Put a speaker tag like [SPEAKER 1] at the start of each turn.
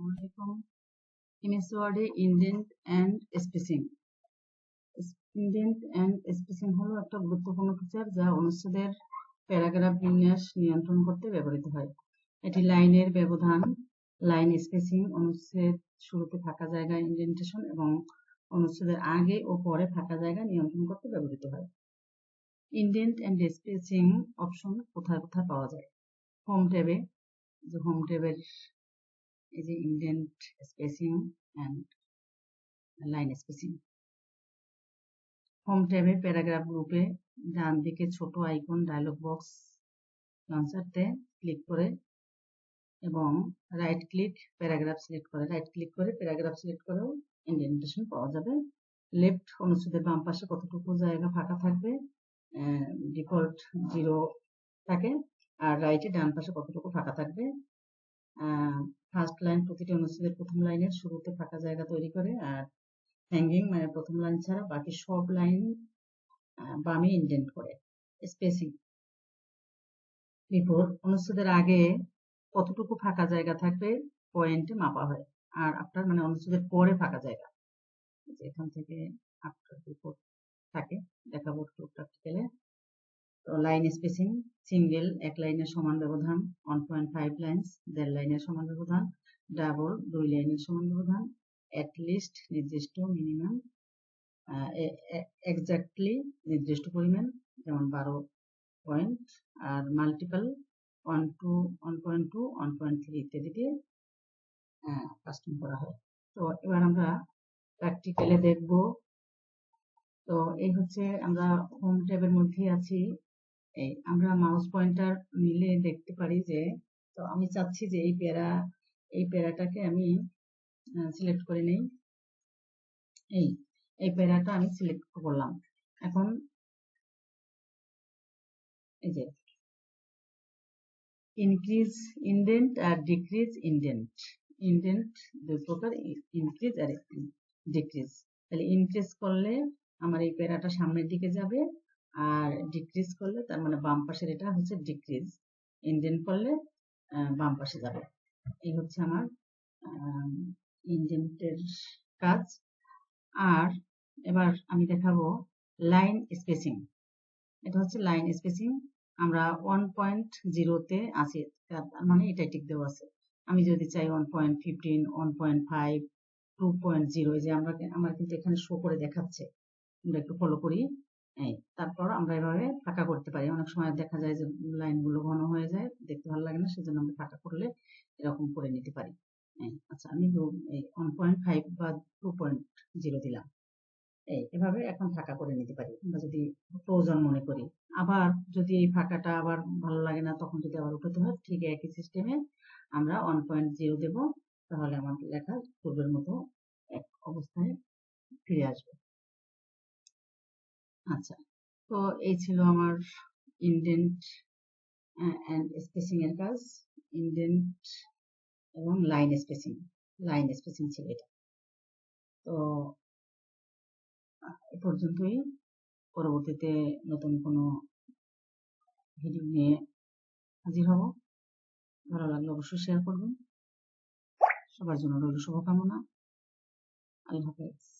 [SPEAKER 1] আসসালামাইকুম এমএস ওয়ার্ডে indent and spacing indent and spacing হলো একটা গুরুত্বপূর্ণ ফিচার যা অনুচ্ছেদের প্যারাগ্রাফ বিন্যাস নিয়ন্ত্রণ করতে ব্যবহৃত হয়। এটি লাইনের ব্যবধান লাইন স্পেসিং অনুচ্ছেদ শুরুতে ফাঁকা জায়গা ইন্ডেন্টেশন এবং অনুচ্ছেদের আগে ও পরে ফাঁকা জায়গা নিয়ন্ত্রণ করতে ব্যবহৃত হয়। ইন্ডেন্ট অ্যান্ড স্পেসিং অপশন কোথায় কোথায় পাওয়া যায়? হোম ট্যাবে যে হোম ট্যাবের এই যে indent spacing and line spacing home ট্যাবে প্যারাগ্রাফ গ্রুপে ডান দিকে ছোট আইকন ডায়লগ বক্স লঞ্চারতে ক্লিক করে এবং রাইট ক্লিক প্যারাগ্রাফ সিলেক্ট করে। রাইট ক্লিক করে প্যারাগ্রাফ সিলেক্ট করেও ইন্ডেন্টেশন পাওয়া যাবে। লেফট অনুচ্ছেদের বাম পাশে কতটুকু জায়গা ফাঁকা থাকবে ডিফল্ট জিরো থাকে। আর রাইটে ডান পাশে কতটুকু ফাঁকা থাকবে ফার্স্ট লাইন প্রতিটি অনুচ্ছেদের প্রথম লাইনের শুরুতে ফাঁকা জায়গা তৈরি করে আর হ্যাঙ্গিং মানে প্রথম লাইন ছাড়া বাকি সব লাইন বামে ইন্ডেন্ট করে স্পেসিং বিফোর অনুচ্ছেদের আগে কতটুকু ফাঁকা জায়গা থাকবে পয়েন্টে মাপা হয়, আর আপনার মানে অনুচ্ছেদের পরে ফাঁকা জায়গা এখান থেকে আফটার বিফোর থাকে, দেখাবো একটু প্র্যাকটিক্যালে তো লাইন স্পেসিং সিঙ্গেল, এক লাইনের সমান ব্যবধান ওয়ান পয়েন্ট ফাইভ লাইন্স দেড় লাইনের সমান ব্যবধান ডাবল দুই লাইনের সমান ব্যবধান অ্যাট লিস্ট নির্দিষ্ট মিনিমাম এক্স্যাক্টলি নির্দিষ্ট পরিমাণ, যেমন বারো পয়েন্ট আর multiple one two one point two one point three ইত্যাদি দিয়ে কাস্টম করা হয়। তো এবার আমরা প্র্যাকটিক্যালে দেখব। তো এই হচ্ছে আমরা হোম ট্যাবের মধ্যে আছি। এই আমরা মাউস পয়েন্টার নিলে দেখতে পারি যে, তো আমি চাচ্ছি যে এই প্যারা, এই প্যারাটাকে আমি সিলেক্ট করে নেই। এই এই প্যারাটা আমি সিলেক্ট করলাম। এখন এই যে ইনক্রিজ ইন্ডেন্ট আর ডিক্রিজ ইন্ডেন্ট ইন্ডেন্ট দুই প্রকার ইনক্রিজ আর ডিক্রিজ তাহলে ইনক্রিজ করলে আমার এই প্যারাটা সামনের দিকে যাবে আর ডিক্রিজ করলে তার মানে বাম পাশের এটা হচ্ছে ডিক্রিজ ইন্ডেন্ট করলে বাম পাশে যাবে। এই হচ্ছে আমার ইন্ডেন্টের কাজ। আর এবার আমি দেখাবো লাইন স্পেসিং এটা হচ্ছে লাইন স্পেসিং আমরা ওয়ান পয়েন্ট জিরোতে আছি। মানে এটা টিক দেওয়া আছে। আমি যদি চাই one point fifteen one point five two point zero যে আমরা, আমার কিন্তু এখানে শো করে দেখাচ্ছে। আমরা একটু ফলো করি। এই তারপর আমরা এভাবে ফাঁকা করতে পারি। অনেক সময় দেখা যায় যে লাইনগুলো ঘন হয়ে যায়, দেখতে ভালো লাগে না, সেজন্য আমরা ফাঁকা করলে এরকম করে নিতে পারি। আচ্ছা আমি ওয়ান পয়েন্ট ফাইভ বা টু পয়েন্ট জিরো দিলাম। এই এভাবে এখন ফাঁকা করে নিতে পারি আমরা যদি প্রয়োজন মনে করি। আবার যদি এই ফাঁকাটা আবার ভালো লাগে না, তখন যদি আবার উঠাতে হয়, ঠিক একই সিস্টেমে আমরা ওয়ান পয়েন্ট জিরো দেবো, তাহলে আমার লেখা পূর্বের মতো এক অবস্থায় ফিরে আসবে। আচ্ছা। তো এই ছিল আমার ইন্ডেন্ট অ্যান্ড স্পেসিং এর কাজ। ইন্ডেন্ট এবং লাইন স্পেসিং লাইন স্পেসিং ছিল এটা। তো এ পর্যন্তই। পরবর্তীতে নতুন কোনো ভিডিও নিয়ে হাজির হব। ভালো লাগলে অবশ্যই শেয়ার করবেন। সবার জন্য রইল শুভকামনা। আল্লাহ হাফেজ।